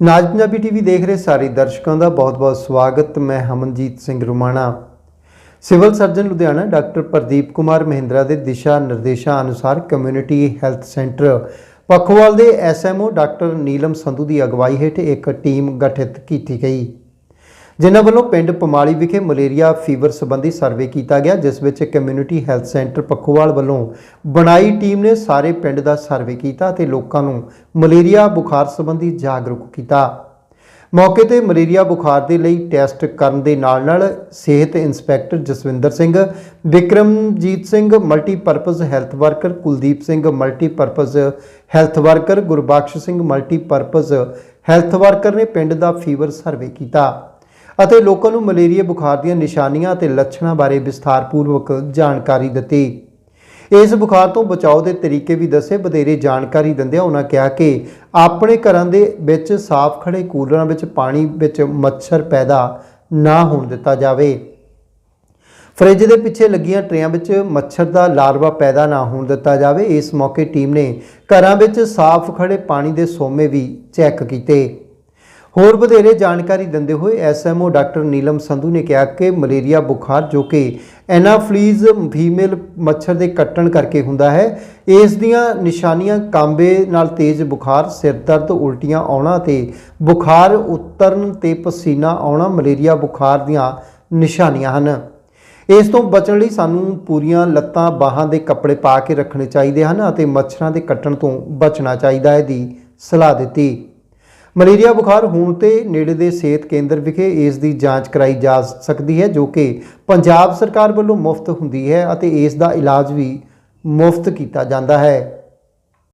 ਨਾਜ Punjabi TV ਦੇਖ ਰਹੇ ਸਾਰੇ ਦਰਸ਼ਕਾਂ ਦਾ ਬਹੁਤ-ਬਹੁਤ ਸਵਾਗਤ। ਮੈਂ Hamanjit Singh Rumana. Civil surgeon Ludhiana doctor Pradeep Kumar Mahindra ਦੇ ਦਿਸ਼ਾ ਨਿਰਦੇਸ਼ਾਂ ਅਨੁਸਾਰ ਕਮਿਊਨਿਟੀ ਹੈਲਥ ਸੈਂਟਰ ਪਖਵਾਲ ਦੇ ਐਸਐਮਓ ਡਾਕਟਰ ਨੀਲਮ ਸੰਧੂ ਦੀ ਅਗਵਾਈ ਹੇਠ ਇੱਕ ਟੀਮ ਗਠਿਤ ਕੀਤੀ ਗਈ। ਜਿਨ੍ਹਾਂ ਵੱਲੋਂ ਪਿੰਡ ਪਮਾਲੀ ਵਿਖੇ ਮਲੇਰੀਆ ਫੀਵਰ ਸੰਬੰਧੀ ਸਰਵੇ ਕੀਤਾ ਗਿਆ, ਜਿਸ ਵਿੱਚ ਕਮਿਊਨਿਟੀ ਹੈਲਥ ਸੈਂਟਰ ਪੱਖੋਵਾਲ ਵੱਲੋਂ ਬਣਾਈ ਟੀਮ ਨੇ ਸਾਰੇ ਪਿੰਡ ਦਾ ਸਰਵੇ ਕੀਤਾ ਅਤੇ ਲੋਕਾਂ ਨੂੰ ਮਲੇਰੀਆ ਬੁਖਾਰ ਸੰਬੰਧੀ ਜਾਗਰੂਕ ਕੀਤਾ। ਮੌਕੇ ਤੇ ਮਲੇਰੀਆ ਬੁਖਾਰ ਦੇ ਲਈ ਟੈਸਟ ਕਰਨ ਦੇ ਨਾਲ-ਨਾਲ ਸਿਹਤ inspector Jaswinder Singh, Vikramjit Singh multipurpose health worker Kuldeep Singh multipurpose health worker Gurbakhsh Singh multipurpose health worker ਨੇ ਪਿੰਡ ਦਾ ਫੀਵਰ ਸਰਵੇ ਕੀਤਾ। ਅਤੇ ਲੋਕਾਂ ਨੂੰ ਮਲੇਰੀਆ ਬੁਖਾਰ ਦੀਆਂ ਨਿਸ਼ਾਨੀਆਂ ਅਤੇ ਲੱਛਣਾਂ ਬਾਰੇ ਵਿਸਥਾਰਪੂਰਵਕ ਜਾਣਕਾਰੀ ਦਿੱਤੀ। ਇਸ ਬੁਖਾਰ ਤੋਂ ਬਚਾਓ ਦੇ ਤਰੀਕੇ ਵੀ ਦੱਸੇ। ਵਧੇਰੇ ਜਾਣਕਾਰੀ ਦਿੰਦਿਆਂ ਉਹਨਾਂ ਕਿਹਾ ਕਿ ਆਪਣੇ ਘਰਾਂ ਦੇ ਵਿੱਚ ਸਾਫ਼ ਖੜੇ ਕੂਲਰਾਂ ਵਿੱਚ ਪਾਣੀ ਵਿੱਚ ਮੱਛਰ ਪੈਦਾ ਨਾ ਹੋਣ ਦਿੱਤਾ ਜਾਵੇ। ਫ੍ਰਿਜ ਦੇ ਪਿੱਛੇ ਲੱਗੀਆਂ ਟਰੇਆਂ ਵਿੱਚ ਮੱਛਰ ਦਾ ਲਾਰਵਾ ਪੈਦਾ ਨਾ ਹੋਣ ਦਿੱਤਾ ਜਾਵੇ। ਇਸ ਮੌਕੇ ਟੀਮ ਨੇ ਘਰਾਂ ਵਿੱਚ ਸਾਫ਼ ਖੜੇ ਪਾਣੀ ਦੇ ਸੋਮੇ ਵੀ ਚੈੱਕ ਕੀਤੇ। ਹੋਰ ਵਧੇਰੇ ਜਾਣਕਾਰੀ ਦਿੰਦੇ ਹੋਏ ਐਸਐਮਓ ਡਾਕਟਰ ਨੀਲਮ ਸੰਧੂ ਨੇ ਕਿਹਾ ਕਿ ਮਲੇਰੀਆ ਬੁਖਾਰ ਜੋ ਕਿ ਐਨਾਫਲੀਜ਼ ਫੀਮੇਲ ਮੱਛਰ ਦੇ ਕੱਟਣ ਕਰਕੇ ਹੁੰਦਾ ਹੈ, ਇਸ ਦੀਆਂ ਨਿਸ਼ਾਨੀਆਂ ਕਾਂਬੇ ਨਾਲ ਤੇਜ਼ ਬੁਖਾਰ, ਸਿਰ ਦਰਦ ਉਲਟੀਆਂ ਆਉਣਾ ਤੇ ਬੁਖਾਰ ਉਤਰਨ ਤੇ ਪਸੀਨਾ ਆਉਣਾ ਮਲੇਰੀਆ ਬੁਖਾਰ ਦੀਆਂ ਨਿਸ਼ਾਨੀਆਂ ਹਨ। ਇਸ ਤੋਂ ਬਚਣ ਲਈ ਸਾਨੂੰ ਪੂਰੀਆਂ ਲੱਤਾਂ, ਬਾਹਾਂ ਦੇ ਕੱਪੜੇ ਪਾ ਕੇ ਰੱਖਣੇ ਚਾਹੀਦੇ ਹਨ ਅਤੇ ਮੱਛਰਾਂ ਦੇ ਕੱਟਣ ਤੋਂ ਬਚਣਾ ਚਾਹੀਦਾ ਹੈ ਦੀ ਸਲਾਹ ਦਿੱਤੀ। ਮਲੇਰੀਆ ਬੁਖਾਰ ਹੋਣ ਤੇ ਨੇੜੇ ਦੇ ਸਿਹਤ ਕੇਂਦਰ ਵਿਖੇ ਇਸ ਦੀ ਜਾਂਚ ਕਰਾਈ ਜਾ ਸਕਦੀ ਹੈ, ਜੋ ਕਿ ਪੰਜਾਬ ਸਰਕਾਰ ਵੱਲੋਂ ਮੁਫਤ ਹੁੰਦੀ ਹੈ ਅਤੇ ਇਸ ਦਾ ਇਲਾਜ ਵੀ ਮੁਫਤ ਕੀਤਾ ਜਾਂਦਾ ਹੈ।